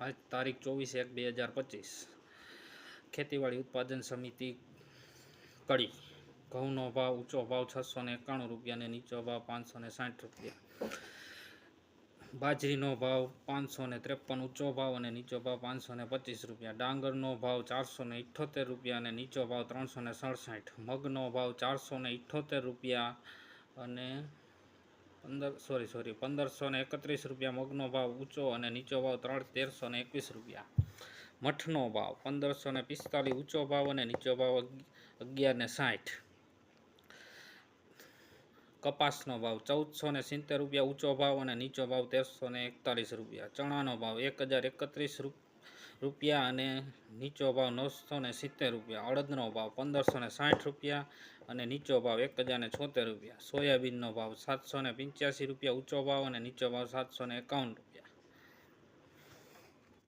આજ તારીખ ચોવીસ એક બે હજાર પચીસ. ખેતીવાડી ઉત્પાદન સમિતિ કડી. ઘઉંનો ભાવ ઊંચો ભાવ છસો ને એકાણું રૂપિયા અને નીચો ભાવ પાંચસો ને સાઠ રૂપિયા. બાજરીનો ભાવ પાંચસો ને ત્રેપન, ઊંચો ભાવ અને નીચો ભાવ પાંચસો ને પચીસ રૂપિયા. ડાંગરનો ભાવ ચારસો ને ઇઠ્ઠોતેર રૂપિયા અને નીચો ભાવ ત્રણસો ને સડસઠ. મગનો ભાવ ચારસો ને ઇઠ્ઠોતેર રૂપિયા અને પંદર સોરી સોરી પંદરસો ને એકત્રીસ રૂપિયા મગનો ભાવ ઊંચો અને નીચો ભાવ ત્રણ તેરસો ને એકવીસ રૂપિયા. મઠનો ભાવ પંદરસો ને પિસ્તાલીસ, ઊંચો ભાવ અને નીચો ભાવ અગિ- અગિયાર ને સાઠ. કપાસનો ભાવ ચૌદસો ને સિત્તેર રૂપિયા, ઊંચો ભાવ અને નીચો ભાવ તેરસો ને એકતાલીસ રૂપિયા. ચણાનો ભાવ એક હજાર એકત્રીસ રૂપિયા અને નીચો ભાવ નવસો ને સિત્તેર રૂપિયા, અડદનો ભાવ પંદરસો ને સાઠ રૂપિયા અને નીચો ભાવ એક હજાર ને છોતેર રૂપિયા. સોયાબીનનો ભાવ સાતસો ને પંચ્યાસી રૂપિયા, ઊંચો ભાવ અને નીચો ભાવ સાતસો ને એકાવન રૂપિયા.